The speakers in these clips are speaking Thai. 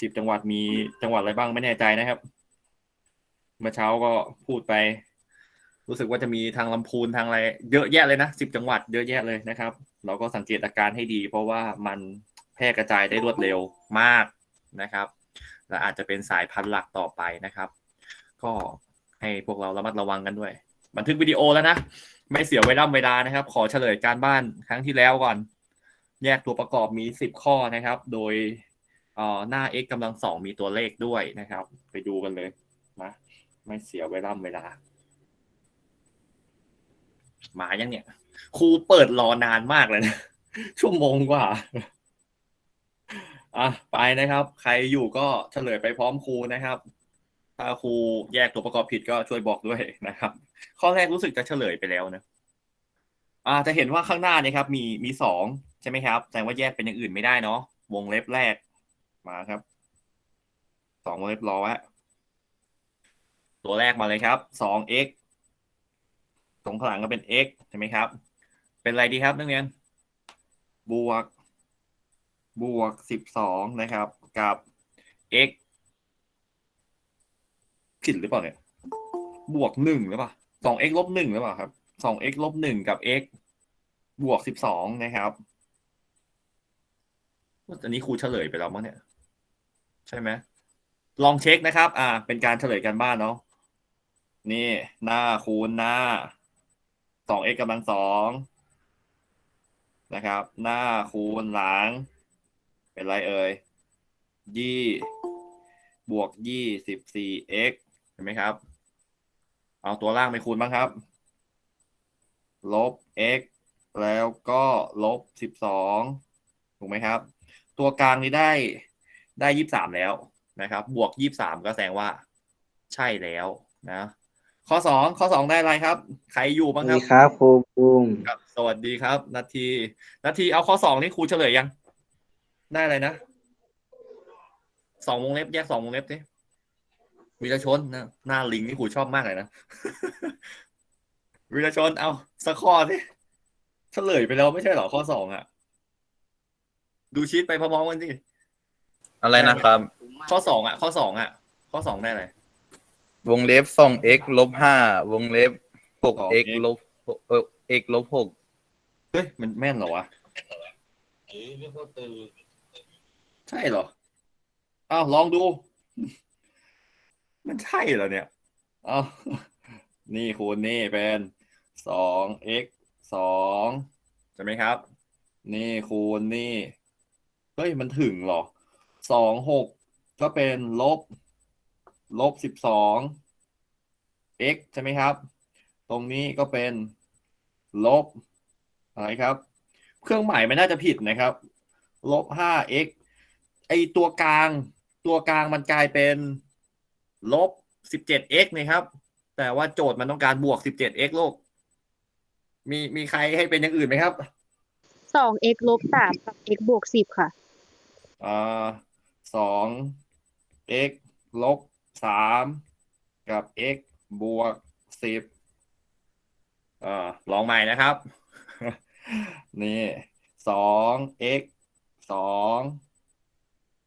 สิบจังหวัดมีจังหวัดอะไรบ้างไม่แน่ใจนะครับ เมื่อเช้าก็พูดไป รู้สึกว่าจะมีทางลำพูนทางอะไร เยอะแยะเลยนะสิบจังหวัดเยอะแยะเลยนะครับ เราก็สังเกตอาการให้ดี เพราะว่ามันแพร่กระจายได้รวดเร็วมากนะครับและอาจจะเป็นสายพันธุ์หลักต่อไปนะครับ ก็ให้พวกเราระมัดระวังกันด้วย บันทึกวิดีโอแล้วนะ ไม่เสียเวลาเวลานะครับ ขอเฉลยการบ้านครั้งที่แล้วก่อน แยกตัวประกอบมีสิบข้อนะครับ โดย เอ่อหน้า x กำลังสองมีตัวเลขด้วยนะครับ ไปดูกันเลยนะไม่เสียเวลาเวลา มายังเนี่ยครูเปิดรอนานมากเลยนะ ชั่วโมงกว่าอะไปนะครับ ใครอยู่ก็เฉลยไปพร้อมครูนะครับ ถ้าครูแยกตัวประกอบผิดก็ช่วยบอกด้วยนะครับ ข้อแรกรู้สึกจะเฉลยไปแล้วนะอ่าจะเห็นว่าข้างหน้านี่ครับ มีมีสองใช่ไหมครับแสดงว่าแยกเป็นอย่างอื่นไม่ได้เนาะวงเล็บแรก มาครับสองวงเล็บรอไว้ตัวแรกมาเลยครับสอง x ตรงข้างหลังก็เป็น x ใช่ไหมครับ เป็นอะไรดีครับนักเรียน บวก บวกสิบสองนะครับ กับ x ผิดหรือเปล่าเนี่ย บวกหนึ่งหรือเปล่าสอง x ลบหนึ่งหรือเปล่าครับสอง x ลบหนึ่งกับ x บวกสิบสองนะครับอันนี้ครูเฉลยไปแล้วมั้งเนี่ย ใช่ไหมลองเช็คนะครับ อ่า เป็นการเฉลยกันบ้านเนาะนี่หน้าคูณหน้าสอง x กกำลังสองนะครับ หน้าคูณหลัง เป็นไรเอ่ยยี่บวกยี่สิบสี่ x เห็นไหมครับ เอาตัวล่างไปคูณบ้างครับ ลบ x แล้วก็ลบสิบสองถูกไหมครับ ตัวกลางนี้ได้ ได้ยี่สามแล้วนะครับ บวกยี่สามก็แสดงว่าใช่แล้วนะ ข้อสองข้อสองได้อะไรครับ ใครอยู่สบ้าวังสครัดีบครับครูบูมครับสวัสดีครับนาทีนาทีเอาข้อสองนี่ครูเฉลยยัง ได้อะไรนะสองวงเล็บแยกสองวงเล็บสิวีรชนนะหน้าลิงที่ครูชอบมากเลยนะวีรชนเอาสักข้อสิเฉลยไปแล้วไม่ใช่เหรอข้อสองอะดูชีตไปพร้อมๆกันสิ อะไรนะครับ ข้อสองอะ ข้อสองอะ ข้อสองได้อะไร วงเล็บสอง x ลบห้าวงเล็บหก x ลบเออ x ลบหกเฮ้ย มันแม่นเหรอวะใช่เหรอ อ้าว ลองดู มันใช่เหรอเนี่ยอ้าวนี่คูณนี่เป็นสอง x สองใช่ไหมครับ นี่คูณนี่ เฮ้ย มันถึงเหรอ สองหกก็เป็นลบ ลบสิบสอง x ใช่ไหมครับ ตรงนี้ก็เป็นลบอะไรครับ เครื่องหมายมันน่าจะผิดนะครับ ลบห้า x ไอตัวกลาง ตัวกลางมันกลายเป็นลบสิบเจ็ด x นะครับ แต่ว่าโจทย์มันต้องการบวกสิบเจ็ด x โลก มีมีใครให้เป็นอย่างอื่นไหมครับสอง x ลบสามกับ x บวกสิบค่ะ อ่า สอง x ลบสามกับ x บวกสิบอ่าลองใหม่นะครับ นี่สอง x สอง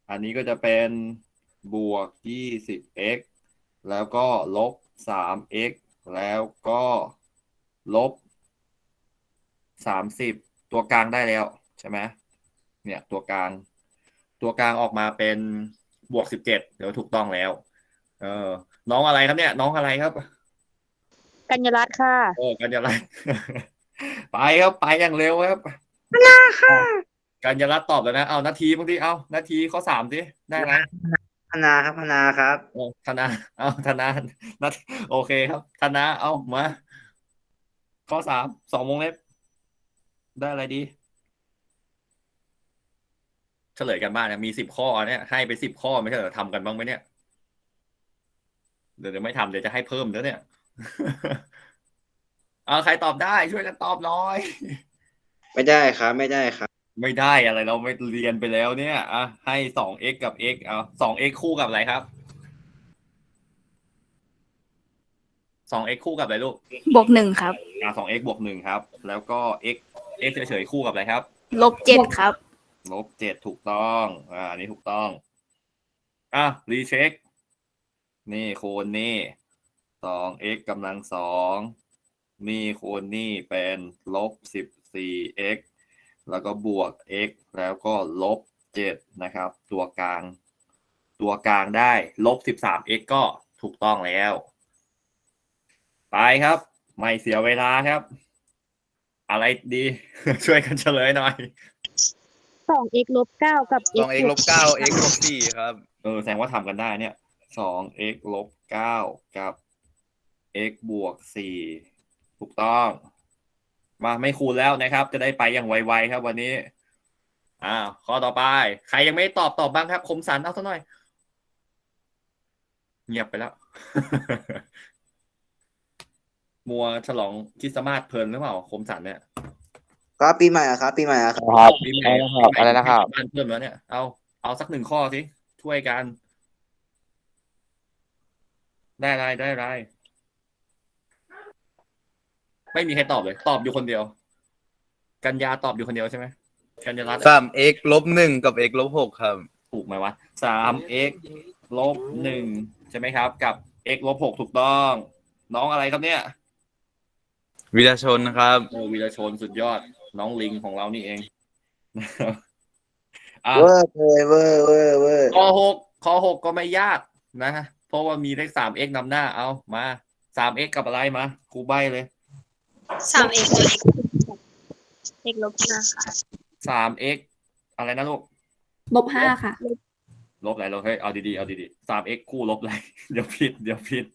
อันนี้ก็จะเป็นบวกยี่สิบ x แล้วก็ลบสาม x แล้วก็ลบสามสิบตัวกลางได้แล้วใช่ไหมเนี่ยตัวกลาง ตัวกลางออกมาเป็นบวกสิบเจ็ดเดี๋ยวถูกต้องแล้ว เออ น้องอะไรครับเนี่ย น้องอะไรครับ กัญญารัตน์ค่ะโอ้กันยาลัตน์ ไปครับไปอย่างเร็วครับกันยาลัตน์ตอบแล้วนะ เอานาทีบางทีเอานาทีข้อสามสิได้ไหมพนาครับพนาครับโอ้ธนา เอาธนานาโอเคครับธนาเอามา ข้อสามสองวงเล็บ ได้อะไรดี เฉลยกันบ้านเนี่ยมีสิบข้อเนี่ยให้ไปสิบข้อไม่ใช่เหรอทำกันบ้างไหมเนี่ยเดี๋ยวเดี๋ยวไม่ทำเดี๋ยวจะให้เพิ่มแล้วเนี่ยเอาใครตอบได้ช่วยกันตอบหน่อย ไม่ได้ครับ ไม่ได้ครับ ไม่ได้อะไรเราไม่เรียนไปแล้วเนี่ยอะให้สอง x กับ x เอาสอง x คู่กับอะไรครับสอง x คู่กับอะไรลูกบวกหนึ่งครับอะสอง x บวกหนึ่งครับ แล้วก็ x x เฉยๆคู่กับอะไรครับ ลบเจ็ดครับ ลบเจ็ดถูกต้อง อ่าอันนี้ถูกต้อง อะ รีเช็ค นี่คูณนี่สอง x กำลังสองนี่คูณนี่เป็นลบสิบสี่ x แล้วก็บวก x แล้วก็ลบเจ็ดนะครับ ตัวกลาง ตัวกลางได้ลบสิบสาม x ก็ถูกต้องแล้ว ไปครับ ไม่เสียเวลาครับ อะไรดี ช่วยกันเฉลยหน่อย สอง x ลบเก้ากับสอง x ลบเก้า x ลบสี่ครับ เออแสดงว่าทำกันได้เนี่ยสอง x ลบเก้ากับ x บวกสี่ถูกต้อง มาไม่คูณแล้วนะครับ จะได้ไปอย่างไวๆครับวันนี้อ้าวข้อต่อไป ใครยังไม่ตอบตอบบ้างครับ คมสันเอาสักหน่อย เงียบไปแล้ว มัวฉลองคริสต์มาสเพลินหรือเปล่า คมสันเนี่ย ครับปีใหม่อะครับปีใหม่อะครับ ครับ ปีใหม่อะไรนะครับปีใหม่บ้านเพิ่มแล้วเนี่ย เอาเอาสักหนึ่งข้อสิช่วยกัน ได้ไรได้ไรไม่มีใครตอบเลย ตอบอยู่คนเดียว กัญญาตอบอยู่คนเดียวใช่ไหมกัญญารัตน์สาม x ลบหนึ่งกับ x ลบหกครับ ถูกไหมวะสาม x ลบหนึ่งใช่ไหมครับ กับ x ลบหกถูกต้อง น้องอะไรครับเนี่ย วิรชนครับ โอวีรชนสุดยอด น้องลิงของเรานี่เองอะเวอร์เลยเวอร์เวอร์เวอร์ข้อหกข้อหกก็ไม่ยากนะเพราะว่ามีเลขสาม x นำหน้าเอามาสาม x กับอะไรมาครูใบเลยสาม x x ลบห้าค่ะสาม x อะไรนะลูก ลบห้าค่ะ ลบอะไรเราเฮ้ยเอาดีๆเอาดีๆสาม x คู่ลบอะไร เดี๋ยวผิด เดี๋ยวผิด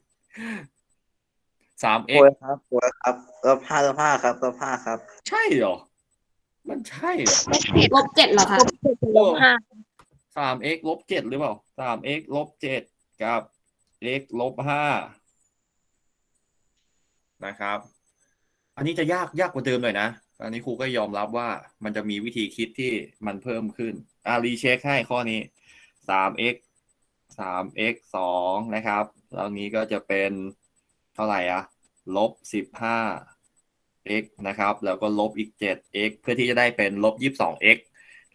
สามโอ้ x ยครับโอ้ยครับลบห้าลบห้าครับลบห้าครับ ใช่เหรอ มันใช่เหรอลบเจ็ดเหรอคะลบเจ็ดเป็นลบห้าสาม x ลบเจ็ดหรือเปล่าสาม x ลบเจ็ดกับ x ลบห้านะครับ อันนี้จะยากยากกว่าเดิมหน่อยนะอันนี้ครูก็ยอมรับว่ามันจะมีวิธีคิดที่มันเพิ่มขึ้น อ่ารีเช็คให้ข้อนี้สาม x สาม x สองนะครับแล้วนี้ก็จะเป็น เท่าไหร่อะลบสิบห้า x นะครับ แล้วก็ลบอีกเจ็ด x เพื่อที่จะได้เป็นลบยี่สิบสอง x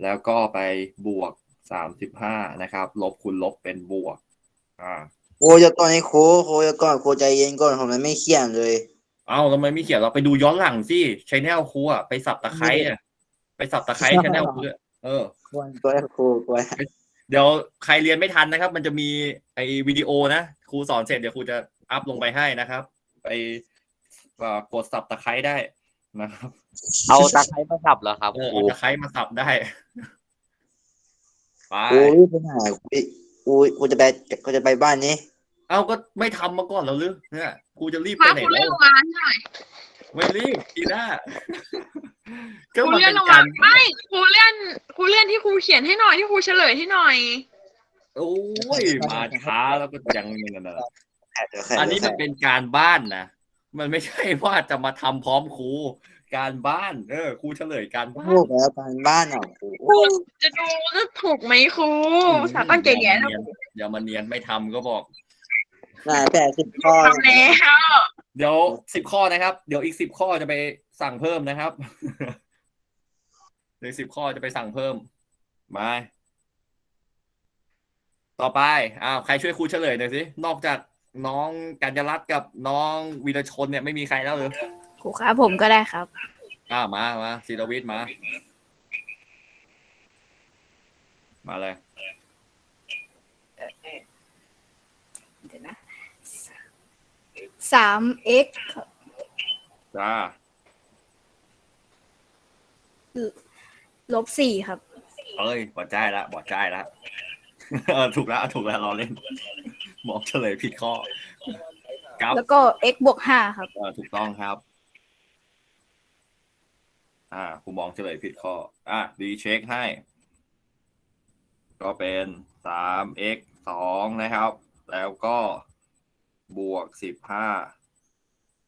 แล้วก็ไปบวกสามสิบห้านะครับ ลบคูณลบเป็นบวก อ่าโอ้ยจะก่อนให้โคโคจะก่อนโคใจเย็นก่อนผมยังไม่เขียนเลย เอ้าทำไมไม่เขียนเราไปดูย้อนหลังสิชแนลครูอะไปสับตะไคร้อะไปสับตะไคร้ชแนลครูอะเออควรตัวให้โคควรเดี๋ยวใครเรียนไม่ทันนะครับ มันจะมีไอ้วิดีโอนะครูสอนเสร็จเดี๋ยวครูจะ อัพลงไปให้นะครับ ไปเอ่อกดสับตะไคร้ได้นะครับ เอาตะไคร้มาสับเหรอครับเออครูเอาตะไคร้มาสับได้ไปโอ้ยไปไหนอุ้ยอุ้ยกูจะไปกูจะไปบ้านนี้ เอาก็ไม่ทำมาก่อนแล้วหรือเนี่ยครูจะรีบพไปาไหนครูเลื่แล้อนวลงมาหน่อยไม่รีบทีหน้าก็ครูมันเลื่อเป็นนลงกามารไม่ครูเลื่อนครูเลื่อนที่ครูเขียนให้หน่อยที่ครูเฉลยให้หน่อย โอ้ยมาช้าแล้วก็ยังนั่นน่ะแค่เดี๋ยวแค่ อันนี้เดี๋มัยนวเป็นการบ้านนะมันไม่ใช่ว่าจะมาทำพร้อมครูการบ้านเออครูเฉลยการบ้าพูนดแล้วการบ้านอะครูครูจะดูว่าถูกไหมครูสาตั้งใจเรียนอย่ามาเนียนอย่ามาเนียนไม่ทำก็บอกน่าแปดสิบข้อทำแล้วเดี๋ยวสิบข้อนะครับ เดี๋ยวอีกสิบข้อจะไปสั่งเพิ่มนะครับเดี๋ยวสิบข้อจะไปสั่งเพิ่มมาต่อไปอ้าวใครช่วยครูเฉลยหน่อยสินอกจาก น้องกัญญารัตน์กับน้องวีรชนเนี่ยไม่มีใครแล้วเลยครูครับผมก็ได้ครับ อ่ามามาศิรวิทย์มา มาเลย เดี๋ยวนะสาม x จ้า ลบสี่ครับ เอ้ยบอดใจละบอดใจละ เออถูกแล้วถูกแล้วเราเล่น บอกเฉลยผิดข้อ ครับแล้วก็ x บวกห้าครับเออถูกต้องครับ อ่าครูมองเฉลยผิดข้อ อะดีเช็คให้ ก็เป็นสาม x สองนะครับ แล้วก็บวกสิบห้า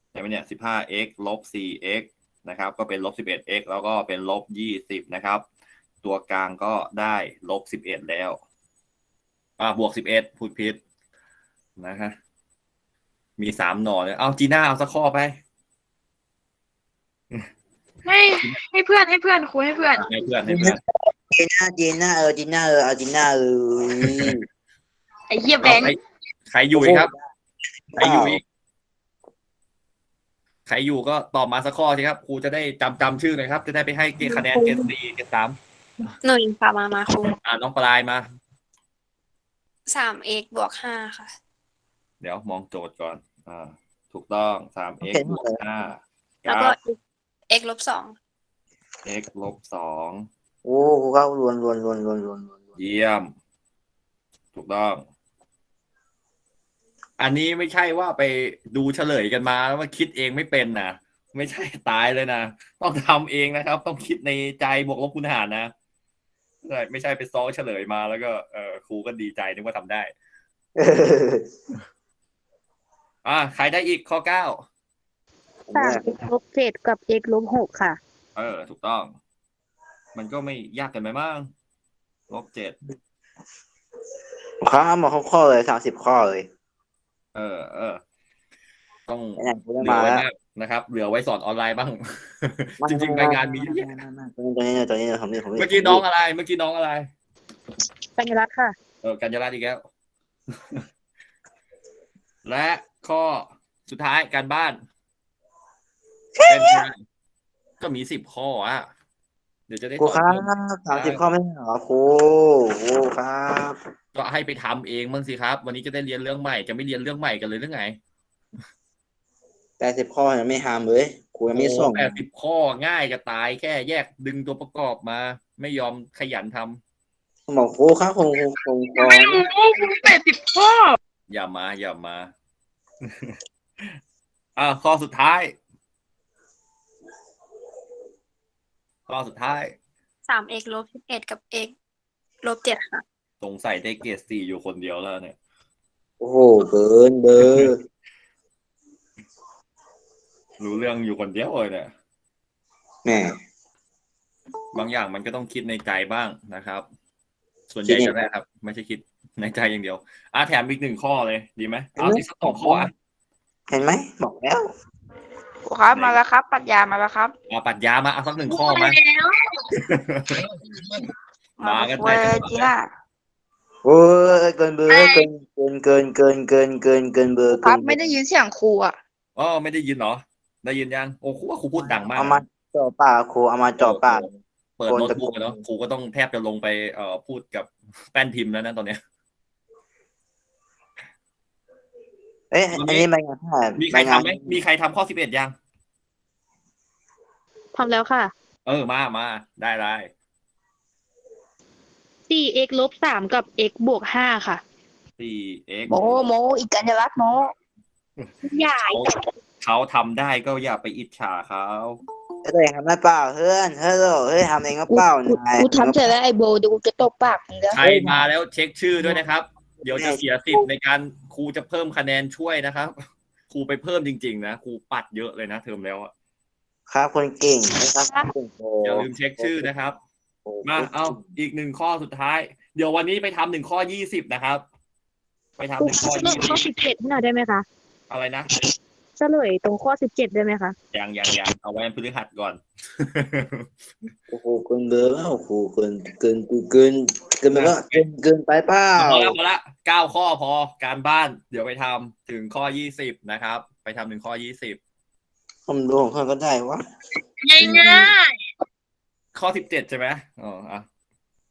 ใช่ไหมเนี่ยสิบห้า x ลบสี่ x นะครับ ก็เป็นลบสิบเอ็ด x แล้วก็เป็นลบยี่สิบนะครับ ตัวกลางก็ได้ลบสิบเอ็ดแล้ว อ่าบวกสิบเอ็ดพูดผิด นะฮะ มีสามหน่อเลยเอาจีน่าเอาสักข้อไป ให้ให้เพื่อนให้เพื่อนครูให้เพื่อน ให้เพื่อนให้เพื่อนจีน่าจีน่าเออจีน่าเออเอาจีน่าเออไอ้เหี้ยแบเอางค์ใครใครอยู่อีกครับ ใครอยู่อีก ใครอยู่ก็ตอบมาสักข้อสิครับ ครูจะได้จำจำชื่อหน่อยครับ จะได้ไปให้เกรดคะแนนเกรดสี่เกรดสามหน่วยค่ะมามาครูอ่าน้องปลายมาสามเอกบวกห้าค่ะ เดี๋ยวมองโจทย์ก่อน อ่า ถูกต้องสาม x บวกห้าแล้วก็เอกลบสอง x ลบสองโอ้ครูครับรวนรวนรวนรวนรวนรวนเยี่ยม ถูกต้อง อันนี้ไม่ใช่ว่าไปดูเฉลยกันมาแล้วว่าคิดเองไม่เป็นนะไม่ใช่ตายเลยนะต้องทำเองนะครับ ต้องคิดในใจบวกลบคูณหารนะใช่ไม่ใช่ไปซ้อเฉลยมาแล้วก็เออครูก็ดีใจนึกว่าทำได้ อ่าใครได้อีกข้อเก้าผมสามเนี่ย x ลบเจ็ดกับ x ลบหกค่ะ เออ ถูกต้อง มันก็ไม่ยากเกันไหมมั้งลบเจ็ดครับมาข้อๆเลยสามสิบข้อเลยเออเออ ต้อง ไหนๆกูเหได้ลือมาไว้แล้วมากนะครับ เหลือไว้สอนออนไลน์บ้าง จริงๆรายงานมีเยอะแยะตอนนี้ตอนนี้ผมนี่ผมเมื่อกี้น้องอะไร เมื่อกี้น้องอะไร ปัญญารัตน์ค่ะ เออกัญญาลัตน์อีกแล้ว และ ข้อสุดท้ายการบ้านเป็นไงก็มีสิบข้ออะ เดี๋ยวจะได้ครูสอนครับเพิ่มสามสิบข้อไม่ใช่เหรอครูครูครับก็ให้ไปทำเองบ้างสิครับ วันนี้จะได้เรียนเรื่องใหม่ จะไม่เรียนเรื่องใหม่กันเลยหรือไงแปดสิบข้อยังไม่ทำเลยครูยังไม่ส่งแปดสิบข้อง่ายจะตายแค่แยกดึงตัวประกอบมา ไม่ยอมขยันทำผมบอกครูครับครูครูครูครูไม่รู้ครูแปดสิบข้อ อย่ามาอย่ามา อ่าข้อสุดท้าย ข้อสุดท้าย สามเอกลบสิบเอ็ดกับเอกลบเจ็ดค่ะ สงสัยได้เกรดสี่อยู่คนเดียวแล้วเนี่ย โอ้โหเกินเบอร์รู้เรื่องอยู่คนเดียวเลยเนี่ย แหม บางอย่างมันก็ต้องคิดในใจบ้างนะครับ ส่วนใหญ่คิดในจะได้ครับ ไม่ใช่คิดในใจอย่างเดียวอะแถมอีกหนึ่งข้อเลย ดีไหมเอาที่สักสองข้ออะเห็นไหมบอกแล้วครูครับมาแล้วครับปรัชญามาแล้วครับเอาปรัดยามาเอาสักหนึ่งข้อมาแล้วมากันเวได้อร์จีน่าโอ้ยเกินเบอร์เกินเกินเกินเกินเกินเกินเกินเบอร์ครับไม่ได้ยินเสียงครูอะอ๋อไม่ได้ยินเหรอ ได้ยินยังโอ้ครูว่าครูพูดดังมากเอามาจ่อปากครูเอามาจ่อปาก เปิดโกนโน้ตตะโกนบุ๊กอะเนาะครูก็ต้องแทบจะลงไปเอ่อพูดกับแป้นพิมพ์แล้วนะตอนเนี้ยเอ้ยอันนี้มันงานเท่าไหร่มีใครทำไหมมีใครทำข้อสิบเอ็ดยังทำแล้วค่ะ เออมามาได้ได้สี่ x ลบสามกับ x บวกห้าค่ะสี่เอ็กโมโมอีกกัญญาลักษณ์โมใหญ่เขาทำได้ก็อย่าไปอิจฉาเขา เอ้ยทำได้เปล่าเพื่อนเฮ้ยเฮ้ยทำเองก็เปล่านายกูทำเสร็จแล้วไอโบเดี๋ยวกูจะตบปากมึงแล้วใครมาแล้วเช็คชื่อด้วยนะครับ เดี๋ยวจะเสียสิทธิ์ในการครูจะเพิ่มคะแนนช่วยนะครับ ครูไปเพิ่มจริง ๆ นะครูปัดเยอะเลยนะเทอมแล้วอะครับคนเก่งนะครับคนเก่งโอย่าลืมเช็คชื่อนะครับ มาเอาอีกหนึ่งข้อสุดท้าย เดี๋ยววันนี้ไปทำหนึ่งข้อยี่สิบนะครับ ไปทำหนึ่งข้อเฉลยี่ยข้อสิบสิบเจ็ดให้หน่อยได้ไหมคะอะไรนะเฉลยตรงข้อสิบเจ็ดได้ไหมคะยังยังยังเอาไว้พฤหัสก่อน โอ้โหเกินเบอร์แล้วโอ้โหเกินเกินกูเกินเกินไปว่าเกินเกินไปเปล่าพอละพอละเก้าข้อพอการบ้าน เดี๋ยวไปทำถึงข้อยี่สิบนะครับ ไปทำถึงข้อยี่สิบผมดูของเขาก็ได้วะง่ายง่ายข้อสิบเจ็ดใช่ไหมอ๋ออะ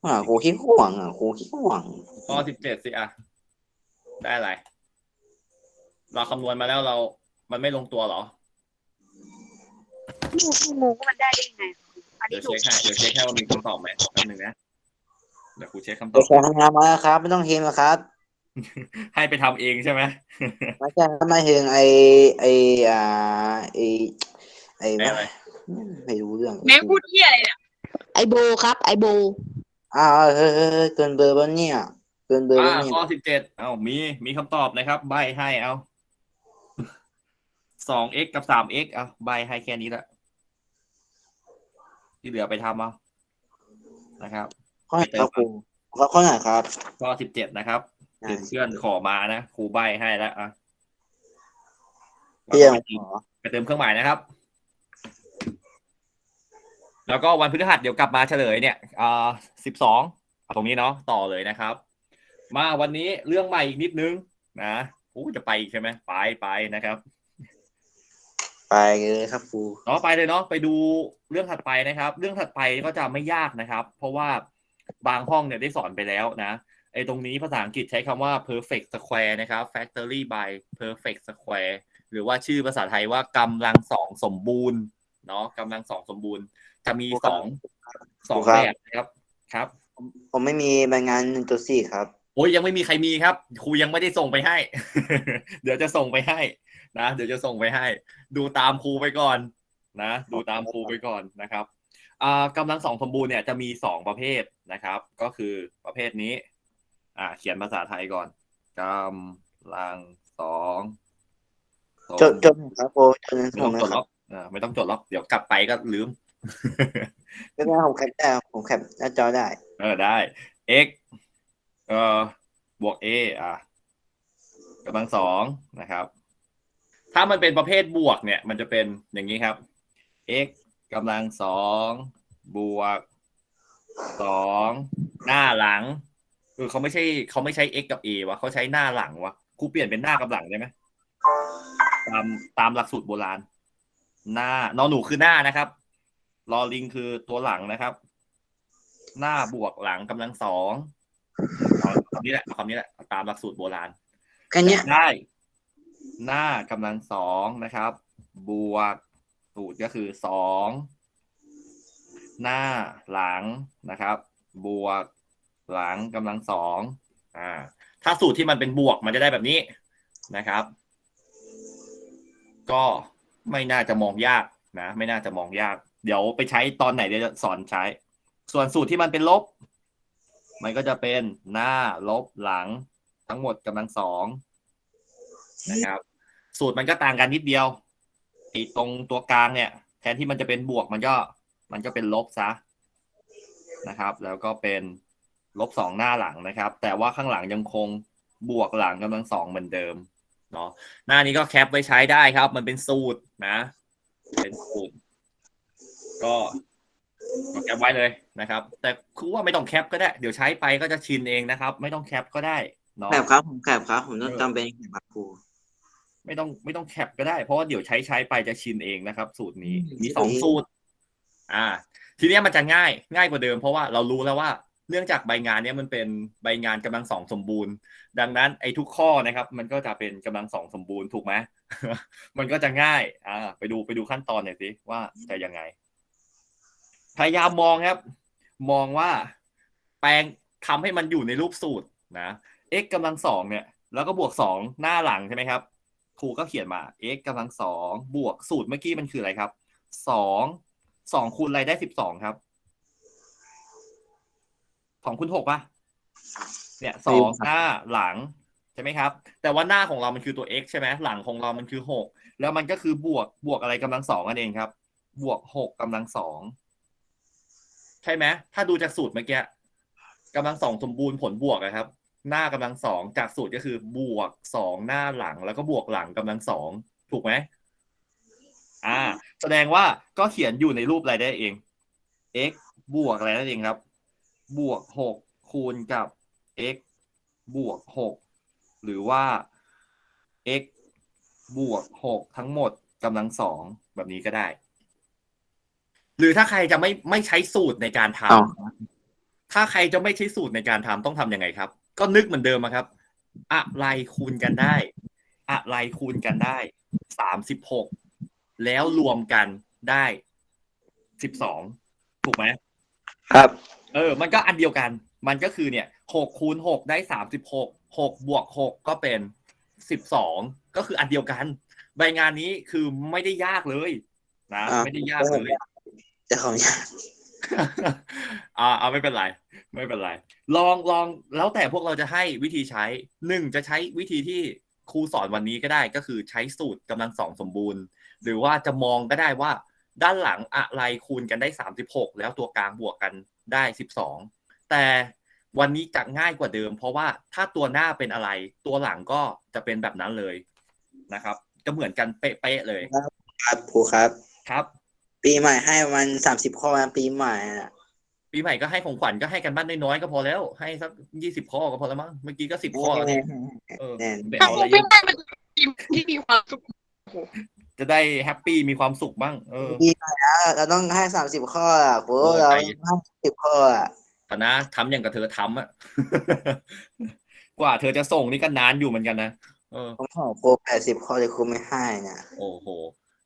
อ่าครูคิดห่วงอะครูคิดห่วงข้อสิบเจ็ดสิอะได้อะไรเราคำนวณมาแล้วเรา มันไม่ลงตัวเหรอหนูงงว่ามันได้ได้ยังไง อันเดี๋นี้ยวหนูเช็คให้เดี๋ยวเช็คให้ว่ามีคำตอบไหมแป๊บนึงนะ เดี๋ยวครูเช็คคำตเดี๋อยวบใช้ทำงานมาแล้วครับ ไม่ต้องเฮมนะครับให้ไปทำเองใช่ไหมไม่ใช่ไม่เฮงไอไออ่าไอไอไอ้อะไร ไม่รู้เรื่องแม่งพูดเที่ยอะไรเนี่ยไอโบครับ ไอโบ อ้าวเฮ้ยเฮ้ยเฮ้ยเกินเบอร์บ้านเนี่ย เกินเบอร์อ่าบ้านเนี่ยข้อสิบเจ็ดเอามีมีคำตอบนะครับ ใบให้เอา สอง x กับสาม x เอาใบให้แค่นี้แหละที่เหลือไปทำเอานะครับ ข้อไหนครับครูข้อข้อไหนครับ ข้อสิบเจ็ดนะครับเพื่อนเพื่อนขอมานะครูใบให้แล้วอะเพี่ยงขอไปเติมเครื่องหมายนะครับ แล้วก็วันพฤหัสเดี๋ยวกลับมาเฉลยเนี่ยอ่าสิบสองตรงนี้เนาะต่อเลยนะครับ มาวันนี้เรื่องใหม่อีกนิดนึงนะโอ้จะไปอีกใช่ไหมไปไปนะครับ ไปเลยครับครูเนาะไปเลยเนาะไปดูเรื่องถัดไปนะครับ เรื่องถัดไปก็จะไม่ยากนะครับ เพราะว่าบางห้องเนี่ยได้สอนไปแล้วนะไอ้ตรงนี้ภาษาอังกฤษใช้คำว่า perfect square นะครับ factory by perfect square หรือว่าชื่อภาษาไทยว่ากำลังสองสมบูรณ์เนาะกำลังสองสมบูรณ์ จะมีสองสองแบบนะครับครับ ผมไม่มีใบงานหนึ่งตัวสี่ครับ โอ้ยยังไม่มีใครมีครับครูยังไม่ได้ส่งไปให้ เดี๋ยวจะส่งไปให้นะเดี๋ยวจะส่งไปให้ ดูตามครูไปก่อนนะ ดูตามครูไปก่อนนะครับอ่ากำลังสองสมบูรณ์เนี่ยจะมีสองประเภทนะครับ ก็คือประเภทนี้ อ่า เขียนภาษาไทยก่อนกำลังสองสมจดจดหน่อยครับครูจดหนั้นไม่ผต้มองจนะดคหรรัอบกอ่าไม่ต้องจดหรอกเดี๋ยวกลับไปก็ลืมไม่เป็นไรผมแคปได้ผมแคปหน้าจอได้ เออได้ x เอ่อบวก a อะกำลังสองนะครับ ถ้ามันเป็นประเภทบวกเนี่ย มันจะเป็นอย่างนี้ครับ x กำลังสองบวกสองหน้าหลังคือเขาไม่ใช่เขาไม่ใช้ x กับ a วะเขาใช้หน้าหลังวะครูเปลี่ยนเป็นหน้ากับหลังได้ไหมตามตามหลักสูตรโบราณ หน้านอนหนูคือหน้านะครับรอลิงคือตัวหลังนะครับ หน้าบวกหลังกำลังสอง คำนี้แหละเอาคำนี้แหละเอาตามหลักสูตรโบราณแค่เนี้ยได้ หน้ากำลังสองนะครับ บวกสูตรก็คือสองหน้าหลังนะครับ บวกหลังกำลังสองอ่า ถ้าสูตรที่มันเป็นบวกมันจะได้แบบนี้นะครับ ก็ไม่น่าจะมองยากนะ ไม่น่าจะมองยาก เดี๋ยวไปใช้ตอนไหนเดี๋ยวจะสอนใช้ ส่วนสูตรที่มันเป็นลบ มันก็จะเป็นหน้าลบหลังทั้งหมดกำลังสองนะครับ สูตรมันก็ต่างกันนิดเดียวไอ้ตรงตัวกลางเนี่ย แทนที่มันจะเป็นบวกมันก็มันก็เป็นลบซะนะครับ แล้วก็เป็นลบสองหน้าหลังนะครับ แต่ว่าข้างหลังยังคงบวกหลังกำลังสองเหมือนเดิมเนาะหน้านี้ก็แคปไว้ใช้ได้ครับ มันเป็นสูตรนะ เป็นสูตร ก็ ก็แคปไว้เลยนะครับ แต่คือว่าไม่ต้องแคปก็ได้ เดี๋ยวใช้ไปก็จะชินเองนะครับ ไม่ต้องแคปก็ได้เนาะแคปครับผมแคปครับผมต้องจำเป็นแคปครับครูไม่ต้องไม่ต้องแคปก็ได้ เพราะว่าเดี๋ยวใช้ใช้ไปจะชินเองนะครับ สูตรนี้อืมมีสองใช่สูตร อ่า ทีเนี้ยมันจะง่ายง่ายกว่าเดิม เพราะว่าเรารู้แล้วว่าเนื่องจากใบงานเนี้ยมันเป็นใบงานกำลังสองสมบูรณ์ ดังนั้นไอ้ทุกข้อนะครับ มันก็จะเป็นกำลังสองสมบูรณ์ถูกไหมมันก็จะง่าย อ่า ไปดูไปดูขั้นตอนหน่อยสิว่าจะยังไง พยายามมองครับ มองว่าแปลงทำให้มันอยู่ในรูปสูตรนะ x กำลังสองเนี่ย แล้วก็บวกสองหน้าหลังใช่ไหมครับ ครูก็เขียนมา x กำลังสองบวกสูตรเมื่อกี้มันคืออะไรครับสองสองคูณอะไรได้สิบสองครับสองคูณหกปะเนี่ยสองหน้าหลังใช่ไหมครับ แต่ว่าหน้าของเรามันคือตัว x ใช่ไหมหลังของเรามันคือหกแล้วมันก็คือบวกบวกอะไรกำลังสองนั่นเองครับ บวกหกกำลังสอง ใช่ไหมถ้าดูจากสูตรเมื่อกี้กำลังสองสมบูรณ์ผลบวกนะครับ หน้ากำลังสองจากสูตรก็คือบวกสองหน้าหลัง แล้วก็บวกหลังกำลังสองถูกไหมอ่า แสดงว่าก็เขียนอยู่ในรูปอะไรได้เอง x บวกอะไรนั่นเองครับ บวกหกคูณกับ x บวกหกหรือว่า x บวกหกทั้งหมดกำลังสองแบบนี้ก็ได้ หรือถ้าใครจะไม่ไม่ใช้สูตรในการทอ้าวำถ้าใครจะไม่ใช้สูตรในการทำต้องทำยังไงครับ ก็นึกเหมือนเดิมอะครับ อะไรคูณกันได้ อะไรคูณกันได้สามสิบหกแล้วรวมกันได้สิบสองถูกไหมครับ เออ มันก็อันเดียวกัน มันก็คือเนี่ยหกคูณหกได้สามสิบหกหกบวกหกก็เป็นสิบสองก็คืออันเดียวกัน ใบงานนี้คือไม่ได้ยากเลยนะอ่าไม่ได้ยากเลย แต่ของยากอ่าเอาไม่เป็นไร ไม่เป็นไร ลองลองแล้วแต่พวกเราจะให้วิธีใช้หนึ่งจะใช้วิธีที่ครูสอนวันนี้ก็ได้ก็คือใช้สูตรกำลังสองสมบูรณ์ หรือว่าจะมองก็ได้ว่าด้านหลังอะไรคูณกันได้สามสิบหกแล้วตัวกลางบวกกันได้สิบสองแต่วันนี้จะง่ายกว่าเดิม เพราะว่าถ้าตัวหน้าเป็นอะไร ตัวหลังก็จะเป็นแบบนั้นเลยนะครับ จะเหมือนกันเป๊ะๆเลย ครับครูครับ ครับ ปีใหม่ให้ประมันสามสิบข้อนะปีใหม่อะปีใหม่ก็ให้ของขวัญก็ให้กันบ้านน้อยๆก็พอแล้ว ให้สักยี่สิบข้อก็พอแล้วมั้งเมื่อกี้ก็สิบข้อแล้วเนี่ยเออแน่นไปถ้าเอาคอะไรรูเยไม่อะได้เป็นทีมที่มีความสุขจะได้แฮปปี้มีความสุขบ้างเออดีแล้วเราต้องให้สามสิบข้ออะโหโอ้เราใจให้สิบข้ออะแต่นะทำอย่างกับเธอทำอะกว่าเธอจะส่งนี่ก็นานอยู่เหมือนกันนะเออ ผมขอครูแปดสิบข้อเลยครูไม่ให้นะโอ้โห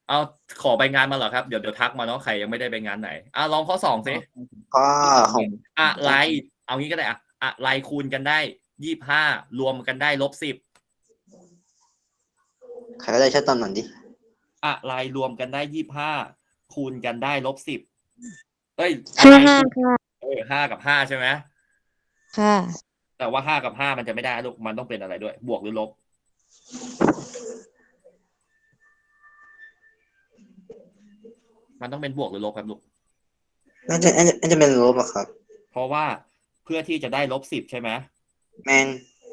เอาขอใบงานมาเหรอครับ เดี๋ยวเดี๋ยวทักมาเนาะใครยังไม่ได้ใบงานไหนอะลองข้อสองสิข้อของอะไร เอางี้ก็ได้อะอะไรคูณกันได้ยี่ห้ารวมกันได้ลบสิบใครก็ได้ช่วยตอบหน่อยดิอะไรรวมกันได้ยี่ห้าคูณกันได้ลบสิบเอ้ยห้าอะไรห้าค่ะเออห้ากับห้าใช่ไหมค่ะ แต่ว่าห้ากับห้ามันจะไม่ได้ลูกมันต้องเป็นอะไรด้วย บวกหรือลบ มันต้องเป็นบวกหรือลบครับลูกน่าจะน่าจะน่าจะเป็นลบอะครับ เพราะว่าเพื่อที่จะได้ลบสิบใช่ไหมแมน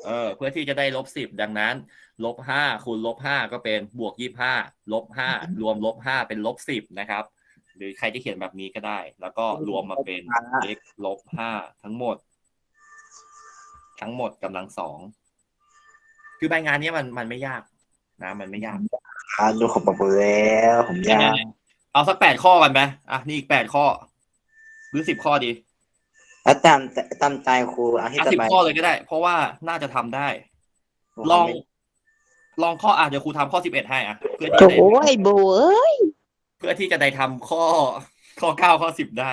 เออ เพื่อที่จะได้ลบสิบดังนั้นลบห้าคูณลบห้าก็เป็นบวกยี่ห้าลบห้ารวมลบห้าเป็นลบสิบนะครับ หรือใครจะเขียนแบบนี้ก็ได้ แล้วก็รวมมาเป็น x ลบห้าทั้งหมด ทั้งหมดกำลังสองคือใบงานเนี้ยมันมันไม่ยากนะ มันไม่ยากครับดูของผมแล้ว ผมยาก เอาสักแปดข้อกันไหมอะนี่อีกแปดข้อ หรือสิบข้อดีแล้วตามตามใจครูเอาที่อะสสิบบายข้อเลยก็ได้ เพราะว่าน่าจะทำได้ ลอง ลองข้ออะเดี๋ยวครูทำข้อสิบเอ็ดให้อะเพื่อที่จะได้โอ้ยโบเอ้ยเพื่อที่จะได้ทำข้อ ข้อเก้าข้อสิบได้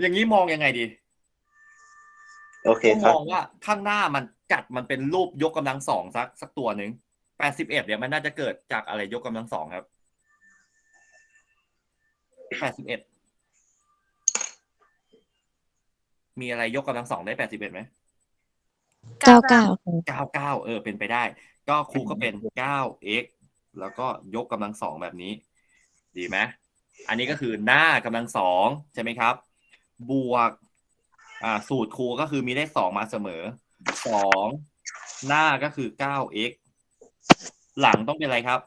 อย่างนี้มองยังไงดีโอเคก็คมรับ องว่าข้างหน้ามันจัดมันเป็นรูปยกกำลังสองสักสักตัวหนึ่ง แปดสิบเอ็ดเนี่ยมันน่าจะเกิดจากอะไรยกกำลังสองครับแปดสิบเอ็ดมีอะไรยกกำลังสองได้แปดสิบเอ็ดไหมเก้าเก้าค่ะเก้าเก้าเออ เป็นไปได้ ก็ครูก็เป็นเก้า x แล้วก็ยกกำลังสองแบบนี้ ดีไหมอันนี้ก็คือหน้ากำลังสองใช่ไหมครับ บวก อ่า สูตรครูก็คือมีเลขสองมาเสมอสองหน้าก็คือเก้า x หลังต้องเป็นอะไรครับ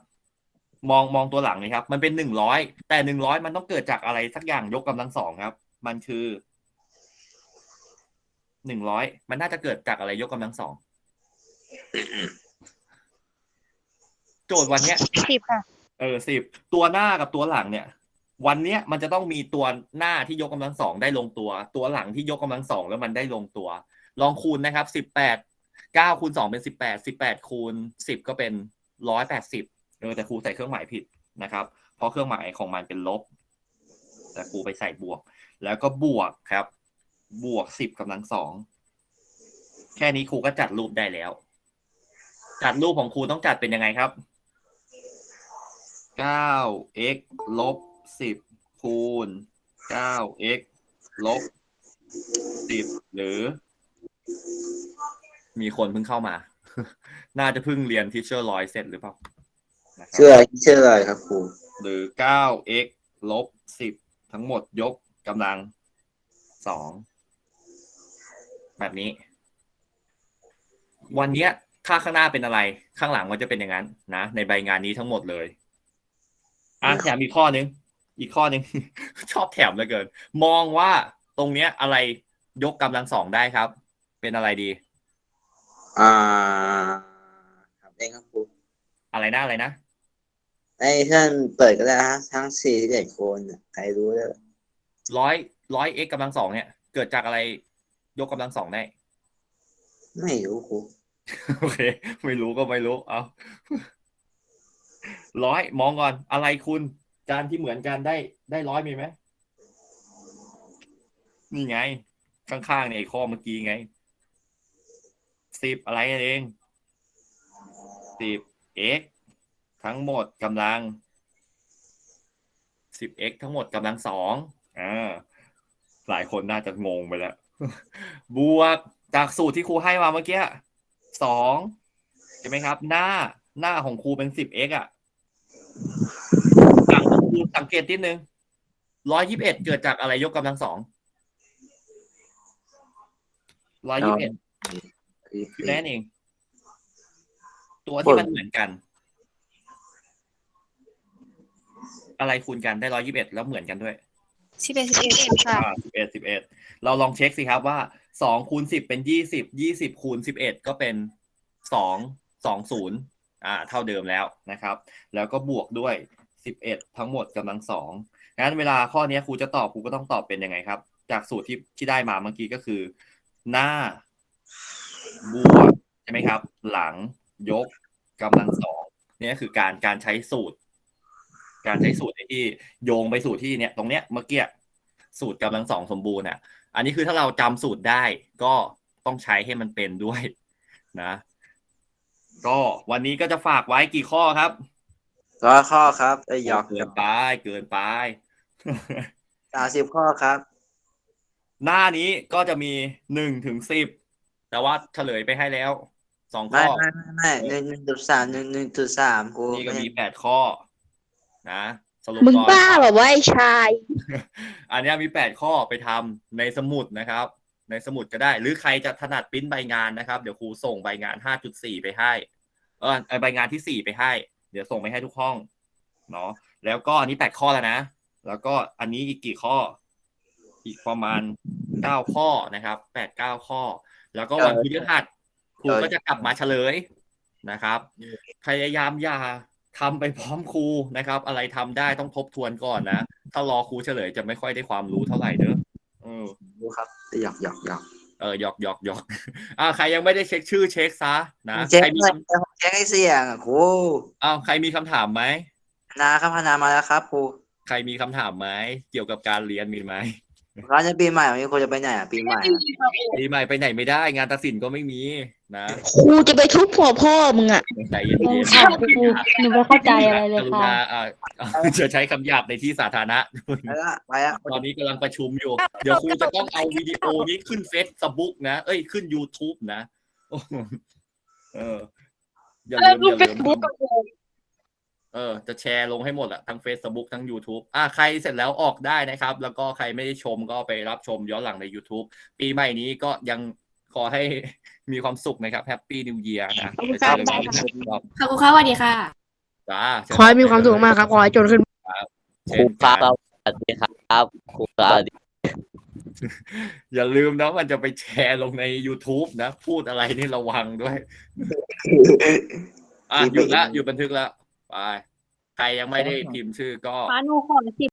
มองมองตัวหลังเลยครับ มันเป็นหนึ่งร้อยแต่หนึ่งร้อยมันต้องเกิดจากอะไรสักอย่างยกกำลังสองครับ มันคือหนึ่งร้อยมันน่าจะเกิดจากอะไรยกกำลังสองโจทย์วันเนี้ยสิบค่ะเออสิบตัวหน้ากับตัวหลังเนี่ย วันเนี้ยมันจะต้องมีตัวหน้าที่ยกกำลังสองได้ลงตัว ตัวหลังที่ยกกำลังสองแล้วมันได้ลงตัว ลองคูณนะครับสิบแปด เก้าคูณสองเป็นสิบแปดสิบแปดคูณสิบก็เป็นร้อยแปดสิบเออแต่ครูใส่เครื่องหมายผิดนะครับ เพราะเครื่องหมายของมันเป็นลบ แต่ครูไปใส่บวก แล้วก็บวกครับ บวกสิบกำลังสองแค่นี้ครูก็จัดรูปได้แล้ว จัดรูปของครูต้องจัดเป็นยังไงครับเก้า x ลบสิบคูณเก้า x ลบสิบหรือ มีคนเพิ่งเข้ามา น่าจะเพิ่งเรียนทิเชอร์ลอยเสร็จหรือเปล่านะครับชื่ออะไรชื่ออะไรครับครูหรือเก้า x ลบสิบทั้งหมดยกกำลังสองแบบนี้ วันเนี้ยถ้าข้างหน้าเป็นอะไร ข้างหลังมันจะเป็นอย่างนั้นนะ ในใบงานนี้ทั้งหมดเลย อะแถมอีกข้อนึง อีกข้อนึง ชอบแถมเหลือเกิน มองว่าตรงเนี้ยอะไรยกกำลังสองได้ครับ เป็นอะไรดี อ่าครับเองครับครูอะไรนะอะไรนะไอ้ท่านเปิดก็ได้ฮะทั้งสี่สิบเอ็ดคนน่ะใครรู้เลยร้อยร้อยเอ็กกำลังสองเนี่ย เกิดจากอะไรยกกำลังสองได้ ไม่รู้ครูโอเค ไม่รู้ก็ไม่รู้ เอาร้อยมองก่อน อะไรคุณจานที่เหมือนกันได้ ได้ร้อยมีไหมนี่ไง ข้างๆเนี่ยไอ้ข้อเมื่อกี้ไง สิบอะไรเองสิบ x ทั้งหมดกำลังสิบ x ทั้งหมดกำลังสองอ่าหลายคนน่าจะงงไปแล้ว บวกจากสูตรที่ครูให้มาเมื่อกี้สองใช่ไหมครับ หน้าหน้าของครูเป็นสิบ x อะหลังของครูสังเกตนิดนึงร้อยยิบเอ็ดเกิดจากอะไรยกกำลังสองร้อยยิบเอ็ด คือแน่นเอง ตัวที่มันเหมือนกัน อะไรคูณกันได้ร้อยยิบเอ็ดแล้วเหมือนกันด้วยสิบเอ็ดสิบเอ็ดค่ะอ่าสิบเอ็ดสิบเอ็ดเราลองเช็คสิครับว่าสองคูณสิบเป็นยี่สิบยี่สิบคูณสิบเอ็ดก็เป็นสองสองศูนย์อ่า เท่าเดิมแล้วนะครับ แล้วก็บวกด้วยสิบเอ็ดทั้งหมดกำลังสองงั้นเวลาข้อนี้ครูจะตอบครูก็ต้องตอบเป็นยังไงครับ จากสูตรที่ที่ได้มาเมื่อกี้ก็คือ หน้า บวกใช่ไหมครับ หลังยกกำลังสองเนี่ยคือการการใช้สูตร การใช้สูตรที่โยงไปสู่ที่เนี่ย ตรงเนี้ยเมื่อกี้สูตรกำลังสองสมบูรณ์อะ อันนี้คือถ้าเราจำสูตรได้ก็ต้องใช้ให้มันเป็นด้วยนะ ก็วันนี้ก็จะฝากไว้กี่ข้อครับร้อยข้อครับไอ้ยหยอกเกินไปเกินไปสามสิบข้อครับ หน้านี้ก็จะมีหนึ่งถึงสิบ แต่ว่าเฉลยไปให้แล้วสองไม่ข้อไม่ไม่ไม่หนึ่งหนึ่งจุดสามหนึ่งหนึ่งจุดสามกูนี่ก็ไม่มีแปดข้อ นะ สรุปมึงก่อนบ้าเหรอวะไอ้ชาย อันเนี้ยมีแปดข้อไปทำในสมุดนะครับ ในสมุดก็ได้ หรือใครจะถนัดปริ้นใบงานนะครับ เดี๋ยวครูส่งใบงานห้าจุดสี่ไปให้ เออไอใบงานที่สี่ไปให้ เดี๋ยวส่งไปให้ทุกห้อง เนาะแล้วก็อันนี้แปดข้อแล้วนะ แล้วก็อันนี้อีกกี่ข้อ อีกประมาณเก้าข้อนะครับแปดเก้าข้อ แล้วก็วันพฤหัสครูก็จะกลับมาเฉลยนะครับ พยายามอย่าทำไปพร้อมครูนะครับ อะไรทำได้ต้องทบทวนก่อนนะถ้ารอครูเฉลยจะไม่ค่อยได้ความรู้เท่าไหร่เด้อเออรู้ครับไอ้หยอกหยอกหยอกเออหยอกหยอกหยอกอ่าใครยังไม่ได้เช็คชื่อเช็คซะนะเจ๊งใครมีเลยคำเจ๊งไอ้เสี่ยงอะครูอ้าวใครมีคำถามไหมนะครับพนามาแล้วครับครูใครมีคำถามไหมเกี่ยวกับการเรียนมีไหม ร้านจะปีใหม่วันนี้ครูจะไปไหนอะปีใหม่อะปีใหม่ไปไหนไม่ได้ งานตัดสินก็ไม่มีนะครูจะไปทุบหัวพ่อมึงอะใจเย็นงงๆค่ะครูหนูไม่เข้าใจอะไรเลยกรุค่ะณาอ่าอ่าจะใช้คำหยาบในที่สาธารณะ ไปละไปละตอนนี้กำลังประชุมอยู่ เดี๋ยวครูจะต้องเอาวิดีโอนี้ขึ้นเฟซบุ๊กนะ เอ้ยขึ้น YouTube นะโอ้โหเอออย่าเอลือมดูอย่าเฟลืซมบุ๊กกับกู เออจะแชร์ลงให้หมดอะทั้ง Facebook ทั้ง YouTube อะใครเสร็จแล้วออกได้นะครับ แล้วก็ใครไม่ได้ชมก็ไปรับชมย้อนหลังใน YouTube ปีใหม่นี้ก็ยังขอให้มีความสุขนะครับแฮปปี้นิวเยียร์นะขอบคุณครับไปเจอกันใหม่นะครับขอบคุณค่ะสวัสดีค่ะ จ้าเชิญขอให้มีความสุขมากครับ ขอให้จนขึ้นครูครับสวัสดีครับครูครับอย่าลืมนะมันจะไปแชร์ลงใน YouTube นะ พูดอะไรนี่ระวังด้วย อะหยุดละหยุดบันทึกแล้วไป ใครยังไม่ได้พิมพ์ชื่อก็ ฟ้าหนูขอสิ